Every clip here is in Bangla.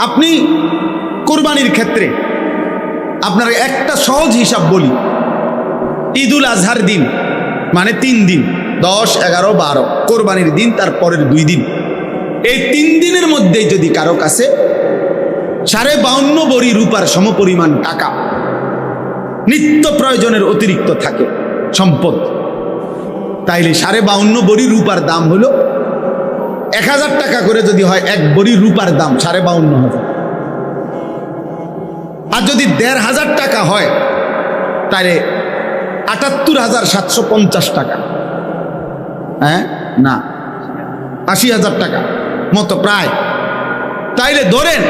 আপনি কোরবানির ক্ষেত্রে আপনার একটা সহজ হিসাব বলি। ঈদুল আজহার দিন মানে তিন দিন, দশ, এগারো, বারো। কোরবানির দিন, তার পরের দুই দিন। এই তিন দিনের মধ্যেই যদি কারও কাছে সাড়ে বাউন্ন বড়ি রূপার সমপরিমাণ টাকা নিত্য প্রয়োজনের অতিরিক্ত থাকে সম্পদ, তাইলে সাড়ে বাউন্ন বড়ি রূপার দাম হলো এক হাজার টাকা করে যদি হয়, এক বড়ি রূপার দাম সাড়ে বাউন্ন হাজার। আর যদি দেড় হাজার টাকা হয় তাহলে আটাত্তর হাজার সাতশো পঞ্চাশ টাকা। হ্যাঁ? না, আশি হাজার টাকা মতো প্রায়। তাইলে ধরেন,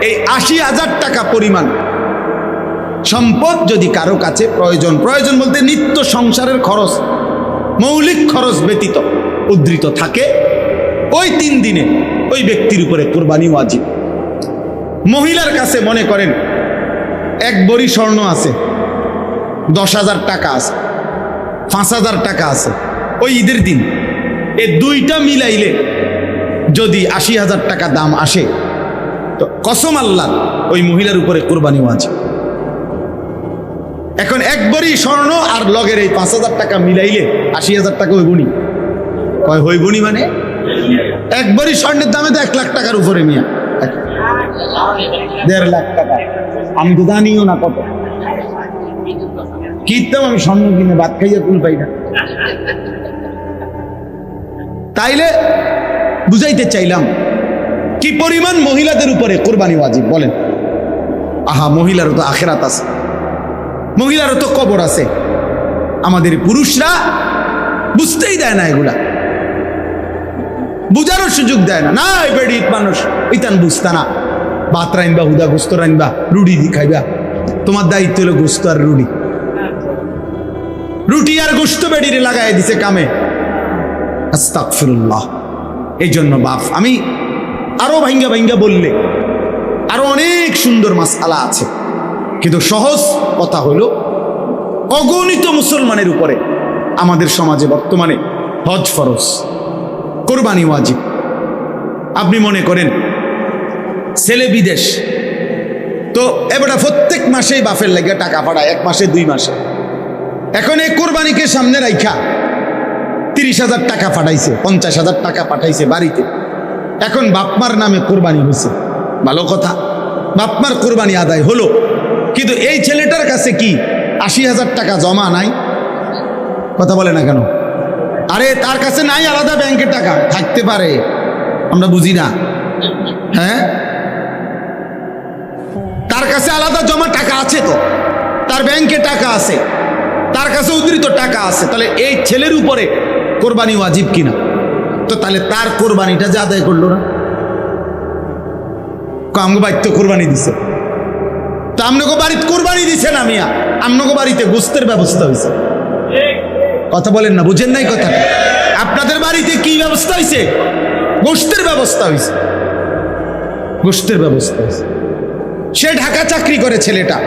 এই আশি হাজার টাকা পরিমাণ সম্পদ যদি কারও কাছে প্রয়োজন প্রয়োজন বলতে নিত্য সংসারের খরচ, মৌলিক খরচ ব্যতীত, উদ্ধৃত থাকে ওই তিন দিনে ওই ব্যক্তির উপরে কোরবানি ওয়াজিব। মহিলার কাছে মনে করেন, এক বড়ি স্বর্ণ আছে, দশ হাজার টাকা আছে, পাঁচ হাজার টাকা আছে। ওই ঈদের দিন এ দুইটা মিলাইলে যদি আশি হাজার টাকা দাম আসে, তো কসম আল্লাহ ওই মহিলার উপরে কোরবানি আছে এখন একবারই স্বর্ণ আর লগের এই পাঁচ হাজার টাকা মিলাইলে আশি হাজার টাকা হইবনি। কয় হইবনি মানে? একবারই স্বর্ণের দামে এক লাখ টাকার উপরে এক- দেড় লাখ টাকা। আমি তো জানিও না কত। কিনতাম আমি স্বর্ণ কিনে ভাত খাইয়া কুল পাই না। তাইলে বুঝাইতে চাইলাম, কি পরিমাণ মহিলাদের উপরে কোরবানি ওয়াজিব, বলেন। আহা, মহিলারও তো আখেরাত আছে। মহিলারও তো কবর আছে। আমাদের পুরুষরা বুঝতেই দেয় না এগুলা। বুঝারও সুযোগ দেয় না। না এই বেড়ি মানুষ। ইতান বুঝতা না। ভাত রাইনবা, হুদা গুস্ত রাইনবা, রুটি খাইবা। তোমার দায়িত্ব হলো গুস্ত আর রুটি। রুটি আর গোস্ত বেড়িরে লাগাই দিছে কামে। আস্তাকফিরুল্লাহ এই জন্য বাপ, আমি আরও ভাইঙ্গা ভাইঙ্গা বললে আরও অনেক সুন্দর মাসালা আছে। কিন্তু সহজ কথা হলো, অগণিত মুসলমানের উপরে আমাদের সমাজে বর্তমানে হজ ফরজ। কোরবানি ওয়াজিব। আপনি মনে করেন, ছেলে বিদেশ, তো এবারে প্রত্যেক মাসেই বাফের লাগে টাকা পাঠায়, এক মাসে, দুই মাসে। এখন এই কোরবানিকে সামনে রাইখা তিরিশ হাজার টাকা পাঠাইছে, পঞ্চাশ হাজার টাকা পাঠাইছে বাড়িতে। এখন বাপমার নামে কোরবানি হয়েছে ভালো কথা, বাপমার কোরবানি আদায় হলো। কিন্তু এই ছেলেটার কাছে কি আশি হাজার টাকা জমা নাই? কথা বলে না কেন? আরে তার কাছে নাই আলাদা ব্যাংকে টাকা। থাকতে পারে। আমরা বুঝি না। হ্যাঁ? তার কাছে আলাদা জমা টাকা আছে তো। তার ব্যাংকে টাকা আছে। তার কাছে উদ্ধৃত টাকা আছে। তাহলে এই ছেলের উপরে কোরবানি ওয়াজিব কিনা? তো তাহলে তার কোরবানিটা যে আদায় করল না? আমগো বাড়িতে কোরবানি দিছে। তো আমনগো বাড়িতে কোরবানি দিছে না মিয়া। আমনগো বাড়িতে গোস্তের ব্যবস্থা হয়েছে। কথা বলেন না, বুঝেন নাই কথা। আপনাদের বাড়িতে কি ব্যবস্থা হয়েছে গোস্তের ব্যবস্থা হয়েছে গোস্তের ব্যবস্থা হয়েছে সে ঢাকা চাকরি করে ছেলেটা।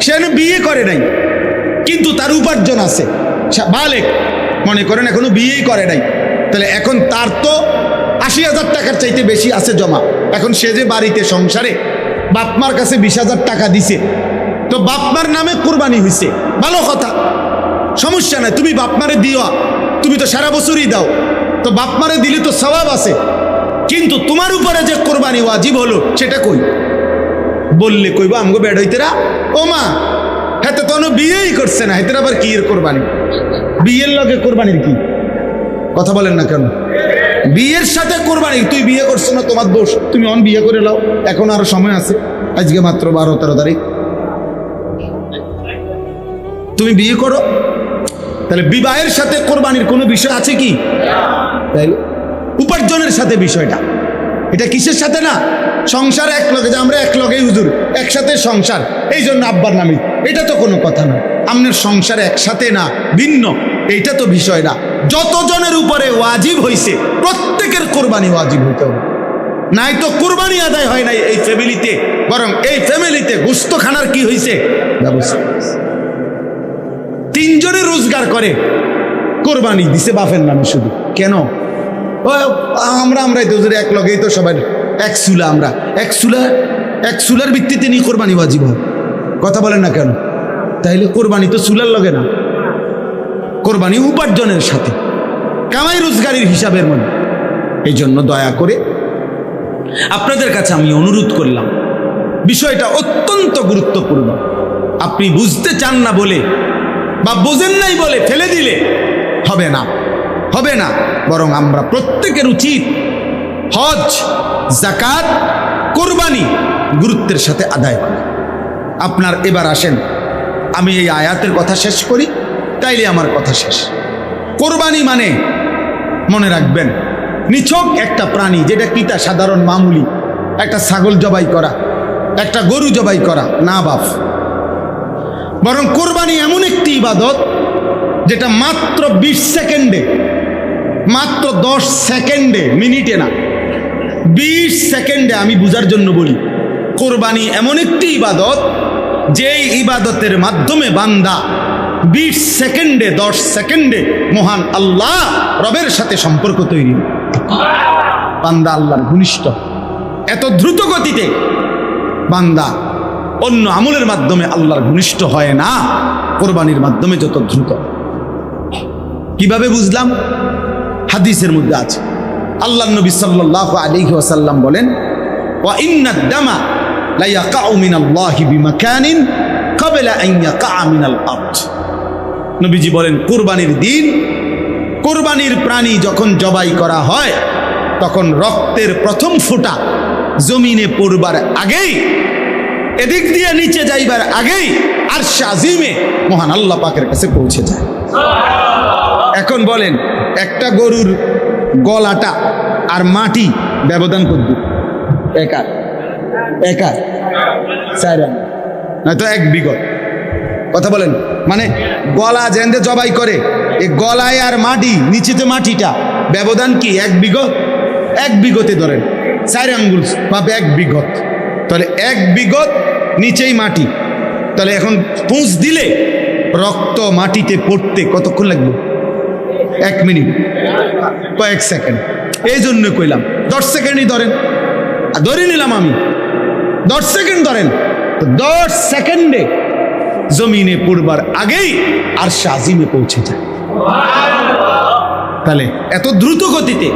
সে বিয়ে করে নাই। কিন্তু তার উপার্জন আছে। বালেক। মনে করেন এখনও বিয়েই করে নাই। তাহলে এখন তার তো আশি হাজার টাকার চাইতে বেশি আছে জমা। এখন সে যে বাড়িতে সংসারে বাপমার কাছে বিশ হাজার টাকা দিছে। তো বাপমার নামে কোরবানি হয়েছে ভালো কথা। সমস্যা নাই, তুমি বাপমারে দিও। তুমি তো সারা বছরই দাও। তো বাপমারে দিলে তো স্বভাব আছে। কিন্তু তোমার উপরে যে কোরবানি ওয়াজিব হলো, সেটা কই? বললে কইবা, আমগো বেড হইতেরা ও মা হ্যাঁ তো কোনো বিয়েই করছে না, হেতের আবার কি এর কোরবানি? বিয়ের লগে কোরবানির কি? কথা বলেন না কেন? বিয়ের সাথে কোরবানি, তুই বিয়ে করছ না, তোমার দোষ। তুমি অন বিয়ে করে লাও, এখন আরও সময় আছে। আজকে মাত্র বারো তেরো তারিখ। তুমি বিয়ে করো তাহলে বিবাহের সাথে কোরবানির কোনো বিষয় আছে কি? উপার্জনের সাথে বিষয়টা। এটা কিসের সাথে না? সংসার এক লগে, যে আমরা এক লগেই হুজুর, একসাথে সংসার। এই জন্য আব্বার নামি। এটা তো কোনো কথা না। আপনার সংসার একসাথে না, ভিন্ন। এইটা তো বিষয় না। যতজনের উপরে ওয়াজিব হইছে, প্রত্যেকের কোরবানি ওয়াজিব হইতে হবে। নাই তো কোরবানি আদায় হয় নাই এই ফ্যামিলিতে বরং এই ফ্যামিলিতে গুস্ত খানার কি হইছে? ব্যবস্থা। তিনজনে রোজগার করে। কোরবানি দিছে বাপের নামে শুধু। কেন? আমরা আমরাই তো এক লগেই তো সবাই এক চুলা আমরা। এক চুলা এক চুলার ভিত্তিতে নিয়ে কোরবানি হয়। কথা বলেন না কেন? তাইলে কোরবানি তো চুলার লগে না। কোরবানি উপার্জনের সাথে। কামাই রোজগারের হিসাবের মনে। এই জন্য দয়া করে আপনাদের কাছে আমি অনুরোধ করলাম। বিষয়টা অত্যন্ত গুরুত্বপূর্ণ। আপনি বুঝতে চান না বলে বা বোঝেন নাই বলে ফেলে দিলে হবে না হবে না। বরং আমরা প্রত্যেকের উচিত হজ জাকাত কোরবানি গুরুত্বের সাথে আদায় করা। আপনার এবার আসেন, আমি এই আয়াতের কথা শেষ করি, তাইলে আমার কথা শেষ। কোরবানি মানে মনে রাখবেন, নিছক একটা প্রাণী, যেটা কিতা সাধারণ মামুলি, একটা ছাগল জবাই করা, একটা গরু জবাই করা, না বাপ। বরং কোরবানি এমন একটি ইবাদত যেটা মাত্র বিশ সেকেন্ডে, মাত্র দশ সেকেন্ডে, মিনিটে না, বিশ সেকেন্ডে আমি বুঝার জন্য বলি, কোরবানি এমন একটি ইবাদত যেই ইবাদতের মাধ্যমে বান্দা বিশ সেকেন্ডে, দশ সেকেন্ডে মহান আল্লাহ রবের সাথে সম্পর্ক তৈরি বান্দা আল্লাহর ঘনিষ্ঠ। এত দ্রুত গতিতে বান্দা অন্য আমলের মাধ্যমে আল্লাহর ঘনিষ্ঠ হয় না, কোরবানির মাধ্যমে যত দ্রুত। কীভাবে বুঝলাম? হাদিসের মধ্যে আছে। আল্লাহ নবী সাল্লাহ আলী ওয়াসাল্লাম বলেন নবীজি বলেন, কুরবানির দিন, কোরবানির প্রাণী যখন জবাই করা হয়, তখন রক্তের প্রথম ফোঁটা জমিনে পড়বার আগেই এদিক দিয়ে নিচে যাইবার আগেই আর আজিমে মহান আল্লাহ পাকের কাছে পৌঁছে যায়। এখন বলেন, একটা গরুর গলাটা আর মাটি ব্যবধান করব একার। একার। আনা। নয়তো এক বিগত। কথা বলেন মানে গলা জেন্দে জবাই করে এই গলায় আর মাটি নিচে যে মাটিটা, ব্যবধান কি এক বিগত? এক বিগতে ধরেন, চার আঙ্গুল বা এক বিগত। তাহলে এক বিগত, নিচেই মাটি। তাহলে এখন পুঁজ দিলে রক্ত মাটিতে পড়তে কতক্ষণ লাগবে এক মিনিট, কয়েক সেকেন্ড। এই জন্য কইলাম, দশ সেকেন্ডই ধরেন। আর ধরে নিলাম আমি, দশ সেকেন্ড ধরেন। তো দশ সেকেন্ডে জমিনে পড়বার আগেই আর সাজিমে পৌঁছে যায়। তাহলে এত দ্রুত গতিতে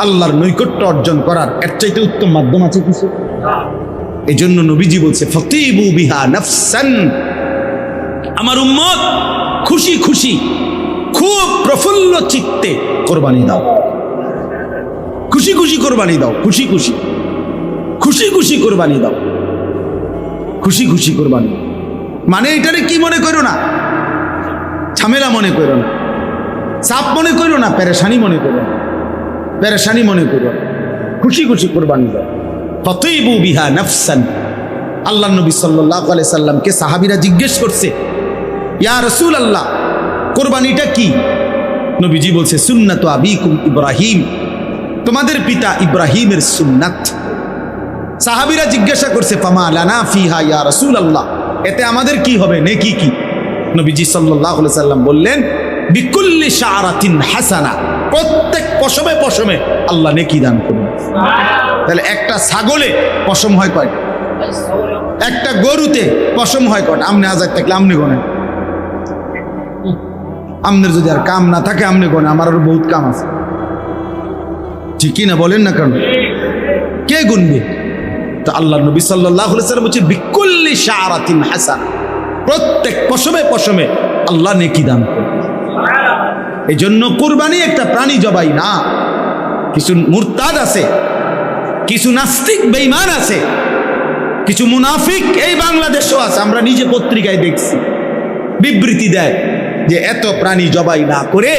আল্লাহর নৈকট্য অর্জন করার এর চাইতে উত্তম মাধ্যম আছে কিছু? এই জন্য নবীজি বলছে, ফতিবু বিহা নফসান। আমার উম্মত, খুশি খুশি, খুব প্রফুল্ল চিত্তে কোরবানি দাও। খুশি খুশি কোরবানি দাও, খুশি খুশি খুশি খুশি কোরবানি দাও। খুশি খুশি কোরবানি। মানে এটারে কি মনে করো না? ঝামেলা মনে করো না। চাপ মনে করো না, পেরেশানি মনে করো না। পেরেশানি মনে করো খুশি খুশি কোরবানি দাও। ফতইবু বিহা নফসান। আল্লাহ নবী সাল্লাহ আলাই সাল্লামকে সাহাবিরা জিজ্ঞেস করছে, ইয়া রসুল আল্লাহ কোরবানিটা কি? নবীজি বলছে, সুন্নাত আবিকুম ইব্রাহিম, তোমাদের পিতা ইব্রাহিমের সুন্নাত। সাহাবিরা জিজ্ঞাসা করছে, ফামা লানা ফিহা ইয়া রসুল আল্লাহ এতে আমাদের কি হবে, নেকি কি? নবীজি সাল্লাহ সাল্লাম বললেন, বিকুল্লি শাহরাতিন হাসানা, প্রত্যেক পশমে পশমে আল্লাহ নেকি দান করুন। তাহলে একটা ছাগলে পশম হয় কয়টা? একটা গরুতে পশম হয় কয়টা? আমনে আজাদ থাকলে আমনে গনেন আমনের যদি আর কাম না থাকে, আমনে গনে। আমার আরও বহুত কাম আছে। ঠিকই না বলেন না কারণ কে গুনবে? তো আল্লাহ নবী সাল্লাহ সাল্লাম হচ্ছে বিকুল্লি শাহরাতিন হাসান। প্রত্যেক পশমে পশমে আল্লাহ নেকি দান করে এই জন্য কুরবানি একটা প্রাণী জবাই না। কিছু মুরতাদ আছে কিছু নাস্তিক বেইমান আছে, কিছু মুনাফিক এই বাংলাদেশও আছে। আমরা নিজে পত্রিকায় দেখছি, বিবৃতি দেয় যে এত প্রাণী জবাই না করে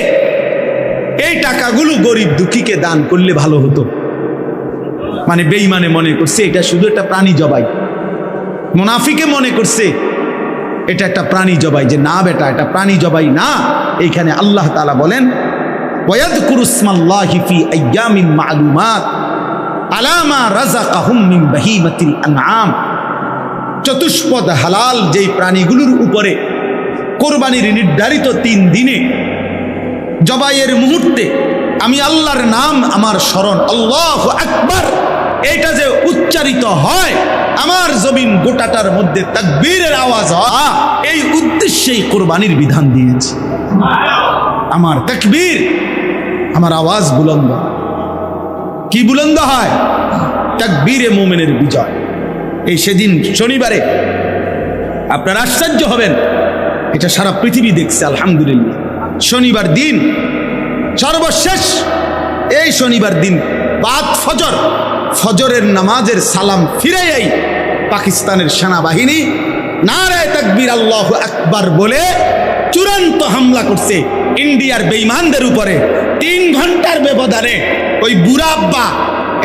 এই টাকাগুলো গরিব দুঃখীকে দান করলে ভালো হতো। মানে বেইমানে মনে করছে, এটা শুধু একটা প্রাণী জবাই। মুনাফিকে মনে করছে, এটা একটা প্রাণী জবাই যে না বেটা, এটা প্রাণী জবাই না। এইখানে আল্লাহ তালা বলেন ওয়াদকুরুসমাল্লাহি ফি আইয়ামিন মালুমাত। আলামা বাহিমাতিল আনআম চতুষ্পদ হালাল যেই প্রাণীগুলোর উপরে কোরবানির নির্ধারিত তিন দিনে জবাইয়ের মুহূর্তে আমি আল্লাহর নাম আমার স্মরণ, আল্লাহ আকবার, এটা যে উচ্চারিত হয়, আমার জমিন গোটাটার মধ্যে তাকবীরের আওয়াজ হয়, এই উদ্দেশ্যেই কোরবানির বিধান দিয়েছে আমার তাকবীর, আমার আওয়াজ বুলন্দ। কি বুলন্দ হয়? তাকবীরে মোমেনের বিজয়। এই সেদিন শনিবারে আপনার আশ্চর্য হবেন। এটা সারা পৃথিবী দেখছে, আলহামদুলিল্লাহ। শনিবার দিন, সর্বশেষ এই শনিবার দিন বাদ ফজর। ফজরের নামাজের সালাম ফিরাইয়াই পাকিস্তানের সেনাবাহিনী নারায় তাকবীর আল্লাহ আকবার বলে চূড়ান্ত হামলা করছে। ইন্ডিয়ার বেইমানদের উপরে তিন ঘণ্টার ব্যবধানে ওই বুড়া আব্বা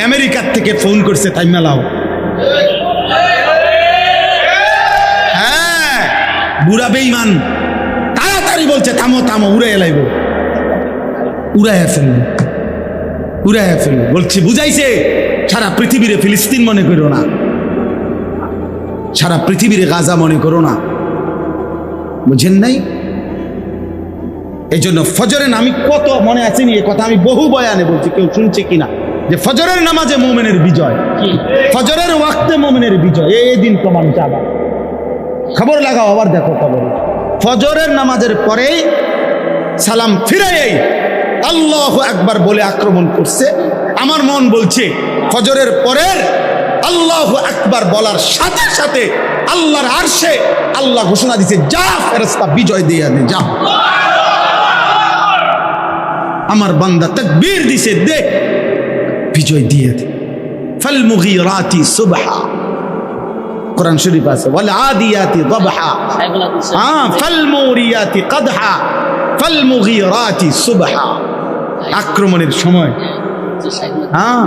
আমেরিকার থেকে ফোন করছে, তাই মেলাও হ্যাঁ বুড়া বেইমান তাড়াতাড়ি বলছে, থামো থামো উড়ে এলাইব উড়াইয়া ফেলব উড়াইয়া ফেলব বলছি, বুঝাইছে, সারা পৃথিবীরে ফিলিস্তিন মনে করো না। সারা পৃথিবীরে গাজা মনে করো না। বুঝেন নাই? এই জন্য ফজরের আমি কত মনে আছে নি এ কথা আমি বহু বয়ানে বলছি কেউ শুনছে কিনা যে ফজরের নামাজে মোমেনের বিজয়। ফজরের ওয়াক্তে মোমেনের বিজয় এই দিন প্রমাণ চাবা। খবর লাগাও আবার দেখো খবর। ফজরের নামাজের পরেই সালাম ফিরাই আল্লাহ একবার বলে আক্রমণ করছে। আমার মন বলছে ফজরের পরের আল্লাহ একবার বলার সাথে সাথে আল্লাহর আরশে আল্লাহ ঘোষণা দিছে যা ফেরস্তা বিজয় দিয়ে যা আমার বান্দা তকবীর দিছে দে। বিজয় দিয়ে দে। ফল মুগিরাতি সুবহা। কোরআন শরীফ আছে ওয়াল আদিয়াতি দবহা হ্যাঁ ফল মুরিয়াতি কদহা। ফল মুগিরাতি সুবহা। আক্রমণের সময়। হ্যাঁ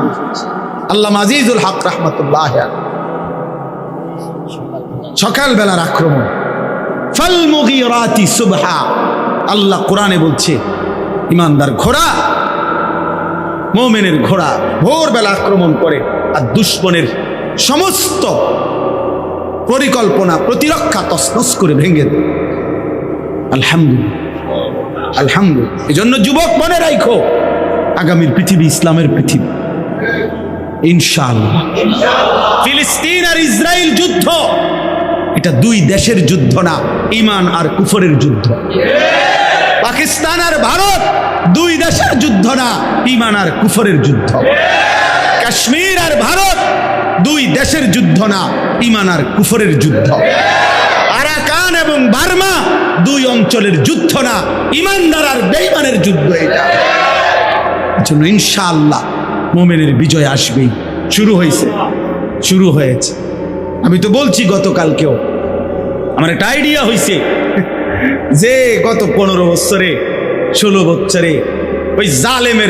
আল্লাহ আজিজুল হক রহমতুল্লাহ সকাল বেলার আক্রমণ। ফল মুগিরাতি সুবহা। আল্লাহ কোরআনে বলছে ইমানদার ঘোড়া, মোমেনের ঘোড়া ভোরবেলা আক্রমণ করে আর দুশ্মনের সমস্ত পরিকল্পনা প্রতিরক্ষা তসনস করে ভেঙে দেয়। আলহামদুলিল্লাহ আলহামদুলিল্লাহ। এই জন্য যুবক মনে রাখো আগামীর পৃথিবী ইসলামের পৃথিবী। ইনশাআল্লাহ। ফিলিস্তিন আর ইসরায়েল যুদ্ধ, এটা দুই দেশের যুদ্ধ না ইমান আর কুফরের যুদ্ধ। পাকিস্তান আর ভারত দুই দেশের যুদ্ধ না, ইমান আর কুফরের যুদ্ধ। কাশ্মীর আর ভারত দুই দেশের যুদ্ধ না, ইমান আর কুফরের যুদ্ধ। আরাকান এবং বার্মা দুই অঞ্চলের যুদ্ধ না, ইমানদার আর বেইমানের যুদ্ধ এটা। জন্য ইনশাআল্লাহ মোমেনের বিজয় আসবেই। শুরু হয়েছে। শুরু হয়েছে। আমি তো বলছি গতকালকেও। আমার একটা আইডিয়া হয়েছে যে গত পনেরো বছরে, ষোলো বছরে ওই জালেমের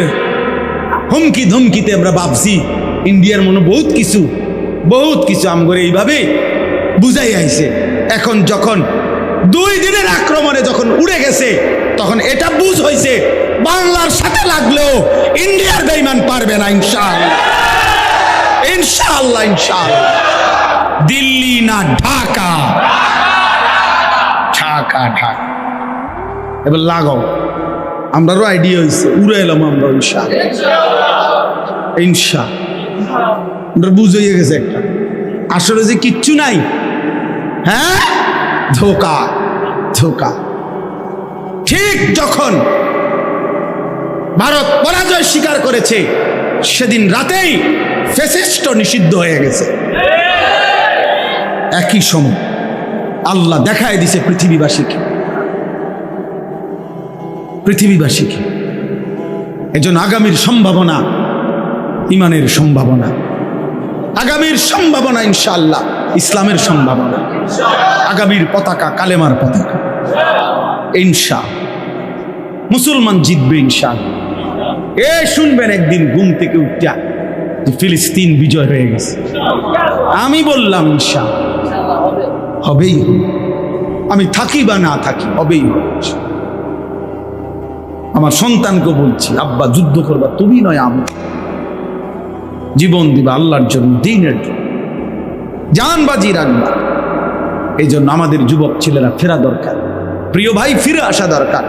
হুমকি ধমকিতে আমরা ভাবছি, ইন্ডিয়ার মনে বহুত কিছু বহুত কিছু আমগরে এইভাবে বুঝাই আইছে। এখন যখন দুই দিনের আক্রমণে যখন উড়ে গেছে, তখন এটা বুঝ হয়েছে বাংলার সাথে লাগলেও ইন্ডিয়ার বেইমান পারবে না, ইনশাআল্লাহ। ইনশাআল্লাহ ইনশাআল্লাহ। দিল্লি না ঢাকা। ঢাকা ঢাকা এবার লাগাও। আমরারও আইডিয়া হয়েছে উড়ে এলাম আমরা, ইনশা। ইনশা। আমরা বুঝে গেছে একটা। আসলে যে কিচ্ছু নাই। হ্যাঁ? ধোকা ধোকা। ঠিক যখন ভারত পরাজয় স্বীকার করেছে, সেদিন রাতেই ফেসিস্ট নিষিদ্ধ হয়ে গেছে। একই সময়। আল্লাহ দেখায় দিছে পৃথিবীবাসীকে। পৃথিবীবাসীকে। এজন্য আগামীর সম্ভাবনা ইমানের সম্ভাবনা। আগামীর সম্ভাবনা ইনশাআল্লাহ ইসলামের সম্ভাবনা। আগামীর পতাকা কালেমার পতাকা। ইনশা মুসলমান জিতবে ইনশাআল্লাহ। এ শুনবেন একদিন ঘুম থেকে উঠা ফিলিস্তিন বিজয় হয়ে গেছে। আমি বললাম ইনশা হবেই। আমি থাকি বা না থাকি, হবেই হবে আমার সন্তানকে বলছি, আব্বা, যুদ্ধ করবা, তুমি নয় আমি। জীবন দিবা আল্লাহর জন্য, দিনের জন্য। জান বাজি রাখবা। এই জন্য আমাদের যুবক ছেলেরা ফেরা দরকার। প্রিয় ভাই, ফিরে আসা দরকার।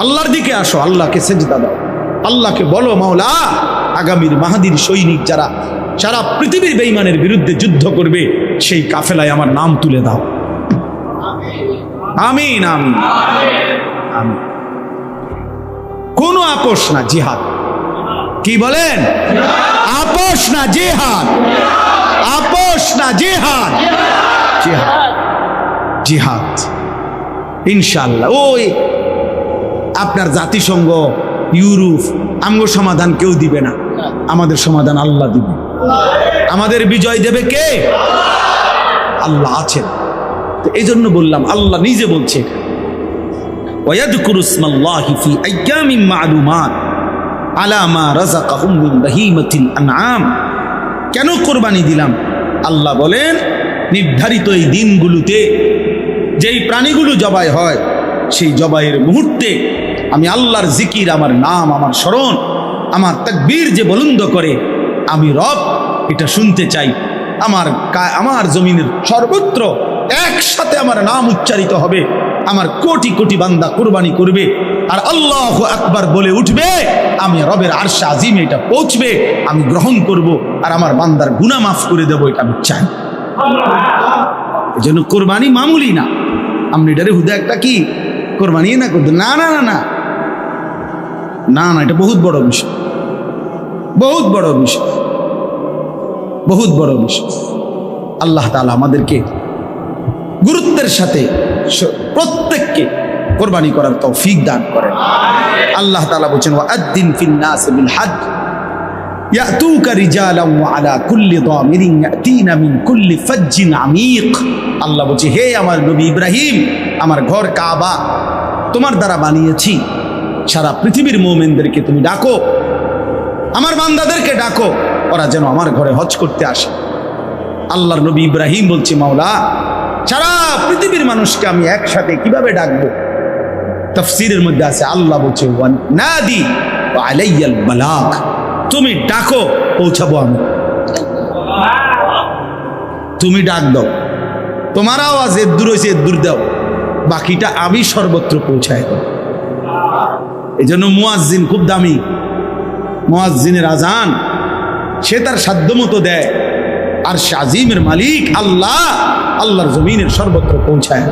আল্লাহর দিকে আসো, আল্লাহকে সেজদা দাও। আল্লাহকে বলো, মাওলা, আগামীর মাহাদির সৈনিক যারা সারা পৃথিবীর বেইমানের বিরুদ্ধে যুদ্ধ করবে, সেই কাফেলায় আমার নাম তুলে দাও। আমিন আমিন। আমিন। কোনো আপোষ না, জিহাদ। কি বলেন? আপোষ না, জিহাদ। আপোষ না, জিহাদ। জিহাদ। জিহাদ। ইনশাল্লাহ ওই আপনার জাতিসংঘ, ইউরোপ, আমগো সমাধান কেউ দিবে না। আমাদের সমাধান আল্লাহ দিবে। আমাদের বিজয় দেবে কে? আল্লাহ আছেন। এই জন্য বললাম, আল্লাহ নিজে বলছে কেন কোরবানি দিলাম? আল্লাহ বলেন, নির্ধারিত এই দিনগুলোতে যেই প্রাণীগুলো জবাই হয়, সেই জবাইয়ের মুহূর্তে আমি আল্লাহর জিকির, আমার নাম, আমার স্মরণ, আমার তাকবীর যে বলন্দ করে আমি রব, এটা শুনতে চাই। আমার আমার জমিনের সর্বত্র একসাথে আমার নাম উচ্চারিত হবে। আমার কোটি কোটি বান্দা কোরবানি করবে। আর আল্লাহ আকবার বলে উঠবে, আমি রবের আরশা আজিম এটা পৌঁছবে, আমি গ্রহণ করব, আর আমার বান্দার গুনাহ মাফ করে দেবো, এটা আমি চাই। এই জন্য কোরবানি মামুলি না। আপনি এটারে হুদা একটা কি? কোরবানি না করতে না না না না। না না, এটা বহুত বড় বিষয়। বহুত বড় বিষয়। বহুত বড় বিষয় আল্লাহ তাআলা আমাদেরকে গুরুত্বের সাথে স- প্রত্যেককে কোরবানি করার তৌফিক দান করেন আল্লাহ তাআলা বলছেন ওয়াদ্দিন ফিন নাস বিল হজ يأتوك رجالا وعلى كل ضامر يأتين من كل فج عميق আল্লাহ বলছে হে আমার নবী ইব্রাহিম আমার ঘর কাবা তোমার দ্বারা বানিয়েছি সারা পৃথিবীর মোমেনদেরকে তুমি ডাকো আমার বান্দাদেরকে ডাকো ওরা যেন আমার ঘরে হজ করতে আসে। আল্লাহর নবী ইব্রাহিম বলছে, মাওলা, সারা পৃথিবীর মানুষকে আমি একসাথে কীভাবে ডাকবো? তফসিরের মধ্যে আছে, আল্লাহ বলছে তুমি ডাকো, পৌঁছাবো আমি। তুমি ডাক দাও। তোমার আওয়াজ এর দূর হয়েছে, এর দূর দাও। বাকিটা আমি সর্বত্র পৌঁছায় দেব। এই জন্য মুয়াজ্জিন খুব দামি। মুয়াজ্জিনের আজান সে তার সাধ্য মতো দেয়। আর শাজিমের মালিক, আল্লাহ আল্লাহর জমিনের সর্বত্র পৌঁছায়।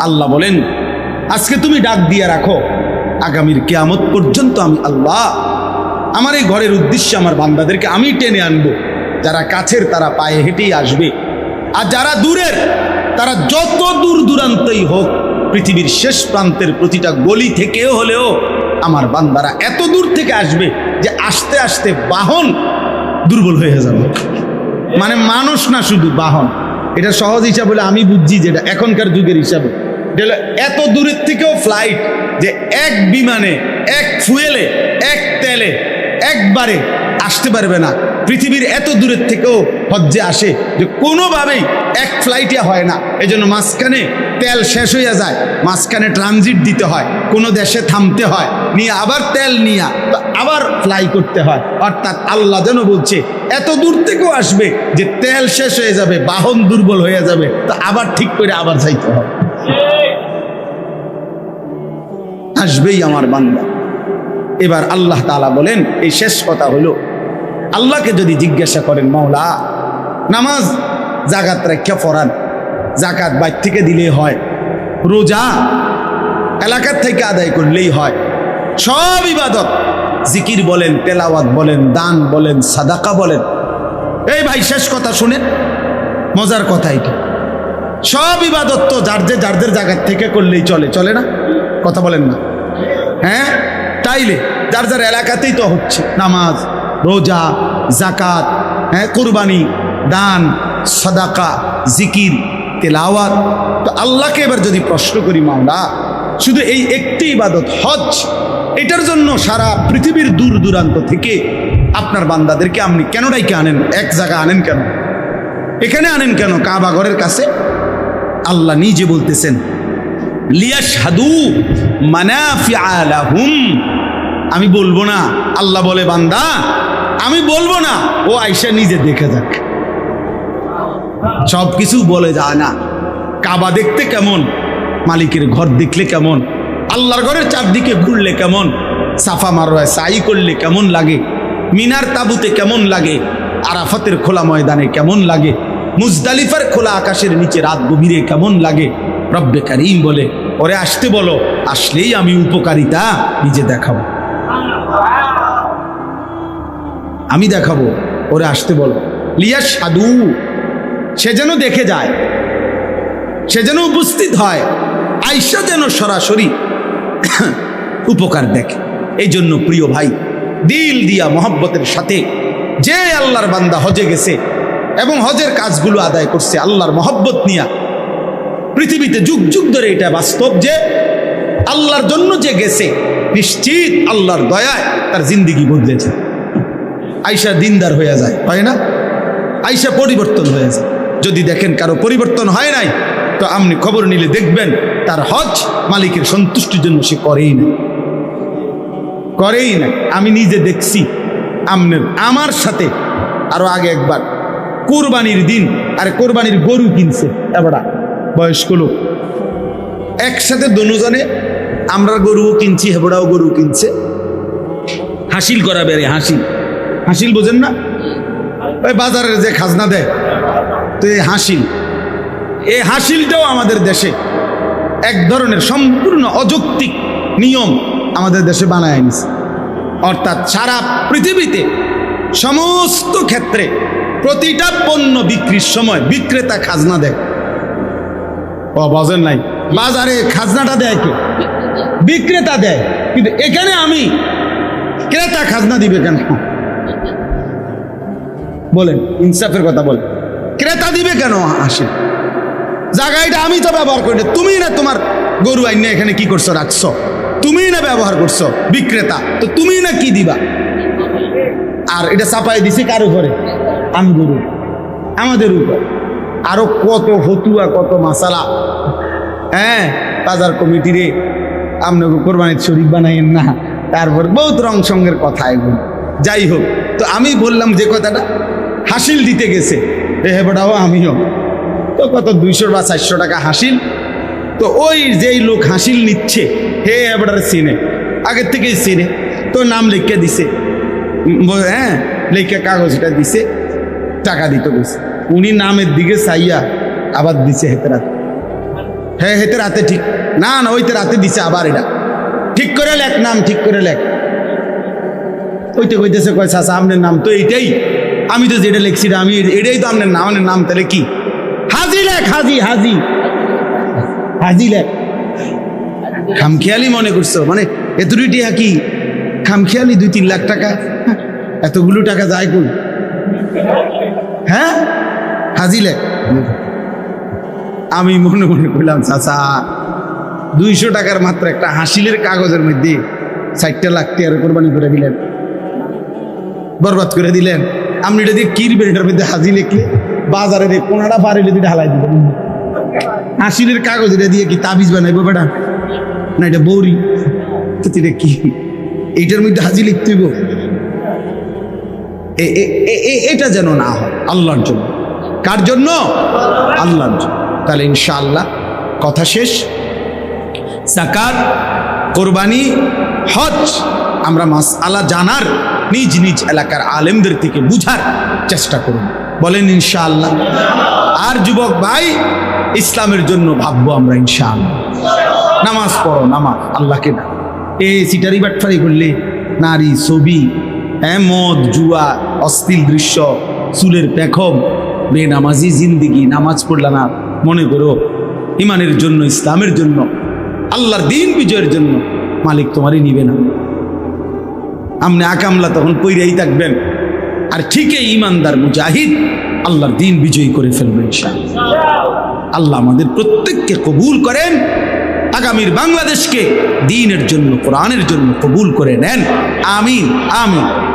আল্লাহ বলেন, আজকে তুমি ডাক দিয়ে রাখো, আগামীর কেয়ামত পর্যন্ত আমি আল্লাহ, আমার এই ঘরের উদ্দেশ্যে আমার বান্দাদেরকে আমি টেনে আনব। যারা কাছের তারা পায়ে হেঁটেই আসবে। আর যারা দূরের তারা যত দূর দূরান্তই হোক, পৃথিবীর শেষ প্রান্তের প্রতিটা গলি থেকেও হলেও আমার বান্দারা এত দূর থেকে আসবে যে আসতে আসতে বাহন দুর্বল হয়ে যাবে। মানে মানুষ না শুধু, বাহন। এটা সহজ হিসাব বলে আমি বুঝছি যেটা এখনকার যুগের হিসাবে। এটা এত দূরের থেকেও ফ্লাইট যে এক বিমানে, এক ফুয়েলে এক তেলে, একবারে আসতে পারবে না। পৃথিবীর এত দূরের থেকেও হজ্জে আসে যে কোনোভাবেই এক ফ্লাইটে হয় না। এই জন্য মাঝখানে তেল শেষ হইয়া যায়, মাঝখানে ট্রানজিট দিতে হয়, কোনো দেশে থামতে হয়, নিয়ে আবার তেল নিয়ে আবার ফ্লাই করতে হয়। অর্থাৎ আল্লাহ যেন বলছে, এত দূর থেকেও আসবে যে তেল শেষ হয়ে যাবে, বাহন দুর্বল হয়ে যাবে, তো আবার ঠিক করে আবার যাইতে হবে। আসবেই আমার বান্দা। এবার আল্লাহ তাআলা বলেন, এই শেষ কথা হলো আল্লাহকে যদি জিজ্ঞাসা করেন, মাওলা, নামাজ জাকাত রেখা পড়ান জাকাত বাইর থেকে দিলেই হয়, রোজা এলাকার থেকে আদায় করলেই হয়, সব ইবাদত, জিকির বলেন, তেলাওয়াত বলেন, দান বলেন, সাদাকা বলেন। এই ভাই, শেষ কথা শুনেন মজার কথা এটা। সব ইবাদত তো যার যে যারদের জায়গার থেকে করলেই চলে চলে না? কথা বলেন না। হ্যাঁ? তাইলে, যার যার এলাকাতেই তো হচ্ছে, নামাজ রোজা জাকাত হ্যাঁ কোরবানি, দান, সাদাকা, জিকির, তেলাওয়াত। তো আল্লাহকে এবার যদি প্রশ্ন করি, মাওলা, শুধু এই একটি ইবাদত, হজ, এটার জন্য সারা পৃথিবীর দূর দূরান্ত থেকে আপনার বান্দাদেরকে আপনি কেন ডাইকে আনেন? এক জায়গা আনেন কেন? এখানে আনেন কেন? কাবা ঘরের কাছে? আল্লাহ নিজে বলতেছেন, লিয়াশহাদু মানাফিআ লাহুম আমি বলব না, আল্লাহ বলে, বান্দা আমি বলব না। ও আইসা নিজে দেখে যাক। সব কিছু বলে যায় না। কাবা দেখতে কেমন? মালিকের ঘর দেখলে কেমন? আল্লাহর ঘরের চারদিকে ঘুরলে কেমন? সাফা মারোয় সাই করলে কেমন লাগে? মিনার তাবুতে কেমন লাগে? আরাফাতের খোলা ময়দানে কেমন লাগে? মুজদালিফার খোলা আকাশের নিচে রাত গভীরে কেমন লাগে? রব্বে কারিম বলে, ওরে আসতে বলো, আসলেই আমি উপকারিতা নিজে দেখাবো। আমি দেখাবো, ওরে আসতে বলো। লিয়া সাধু, সে যেন দেখে যায়, সে যেন উপস্থিত হয় আইসা যেন সরাসরি উপকার দেখে। এই জন্য প্রিয় ভাই, দিল দিয়া মহব্বতের সাথে যে আল্লাহর বান্দা হজে গেছে এবং হজের কাজগুলো আদায় করছে, আল্লাহর মহব্বত নিয়া পৃথিবীতে যুগ যুগ ধরে এটা বাস্তব যে আল্লাহর জন্য যে গেছে, নিশ্চিত আল্লাহর দয়ায় তার জিন্দিগি বদলেছে। আইসা দিনদার হয়ে যায়, হয় না? আইসা পরিবর্তন হয়ে যায়। যদি দেখেন কারও পরিবর্তন হয় নাই, তো আপনি খবর নিলে দেখবেন তার হজ মালিকের সন্তুষ্টির জন্য সে করেই না করেই না আমি নিজে দেখছি আমনের আমার সাথে আরও আগে একবার কোরবানির দিন, আর কোরবানির গরু কিনছে এবারা বয়স্ক লোক। একসাথে দনুজনে আমরা গরুও কিনছি, হেবড়াও গরু কিনছে। হাসিল করা বেড়ে, হাসিল। হাসিল বোঝেন না? ওই বাজারের যে খাজনা দেয়, তো এই হাসিল, এই হাসিলটাও আমাদের দেশে এক ধরনের সম্পূর্ণ অযৌক্তিক নিয়ম আমাদের দেশে বানায় আনিছে। অর্থাৎ সারা পৃথিবীতে সমস্ত ক্ষেত্রে প্রতিটা পণ্য বিক্রির সময় বিক্রেতা খাজনা দেয়। ও বাজার নাই? বাজারে খাজনাটা দেয় কে? বিক্রেতা দেয়। কিন্তু এখানে আমি ক্রেতা খাজনা দিবে কেন? বলেন, ইনসাফের কথা বলেন। ক্রেতা দিবে কেন? আসে জায়গাটা আমি তো ব্যবহার করি। তুমি না তোমার গরু আইনে এখানে কি করছ, রাখছো? তুমি না ব্যবহার করছ, বিক্রেতা। তো তুমি না কি দিবা? আর এটা চাপাই দিছি কার উপরে? আমি গরু। আমাদের উপর। আরও কত ফতুয়া, কত মাসালা। হ্যাঁ বাজার কমিটিরে আপনাকে কোরবানির শরীফ বানাইয়েন না। তারপর বহুত রং সঙ্গের কথা এগুলো। যাই হোক, তো আমি বললাম যে কথাটা হাসিল দিতে গেছে। এ হেবটাও আমিও। তো কত, দুইশো বা চারশো টাকা হাসিল। তো ওই যেই লোক হাসিল নিচ্ছে, হে হেবটার চিনে আগের থেকেই চিনে তো নাম লিখে দিছে। হ্যাঁ লিখে কাগজটা দিছে, টাকা দিতে গেছে। উনি নামের দিকে চাইয়া আবার দিছে হেতে রাতে। হ্যাঁ হেতে রাতে ঠিক, না না, ওইতে রাতে দিছে আবার এটা। ঠিক করে লেখ, নাম ঠিক করে লেখ। ওইতে কইতেছে, কয়, চাচা আপনার নাম তো এইটাই। আমি তো যেটা লিখছি আমি এটাই তো আপনার নাম নাম, তাহলে কি? হাজি লেখ, হাজি হাজি। হাজি লেখ। খামখেয়ালি মনে করছ? মানে এতটুকু টিয়া কি? খামখেয়ালি দুই তিন লাখ টাকা? এতগুলো টাকা যায় কোন? হ্যাঁ? হাজি লেখ। আমি মনে মনে করলাম চাচা, দুইশো টাকার মাত্র একটা হাসিলের কাগজের মধ্যে ষাটটা লাখ টাকার কোরবানি করে দিলেন। বরবাদ করে দিলেন। আপনি এটা দিয়ে কিরবেন এটার মধ্যে হাজি লিখলে বাজারে কোনাটা পারিলে দিয়ে ঢালাই দিবেন হাসিলের কাগজ এটা দিয়ে কি তাবিজ বানাইবো বেটা? না, এটা বৌরি। এটা কি? এইটার মধ্যে হাজি লিখতে এটা যেন না হয়, আল্লাহর জন্য। কার জন্য? আল্লাহর জন্য। তাহলে ইনশাআল্লাহ কথা শেষ। জাকাত, কোরবানি, হজ, আমরা মাস আলা জানার নিজ নিজ এলাকার আলেমদের থেকে বুঝার চেষ্টা করুন। বলেন ইনশাআল্লাহ। আর যুবক ভাই, ইসলামের জন্য ভাববো আমরা ইনশাআল্লাহ। নামাজ পড়ো, নামাজ, আল্লাহকে না এ সিটারি বাটফারি করলে নারী ছবি মদ জুয়া অস্থির দৃশ্য, চুলের পেখম, বেনামাজি জিন্দিগি, নামাজ পড়লা না। মনে করো, ইমানের জন্য, ইসলামের জন্য, আল্লাহর দিন বিজয়ের জন্য মালিক তোমারই নিবে না। আপনি আকামলা তখন পইরাই থাকবেন। আর ঠিকই ইমানদার মুজাহিদ আল্লাহর দিন বিজয়ী করে ফেলবেন। আল্লাহ আমাদের প্রত্যেককে কবুল করেন। আগামীর বাংলাদেশকে দিনের জন্য, কোরআনের জন্য কবুল করে নেন। আমিন আমিন।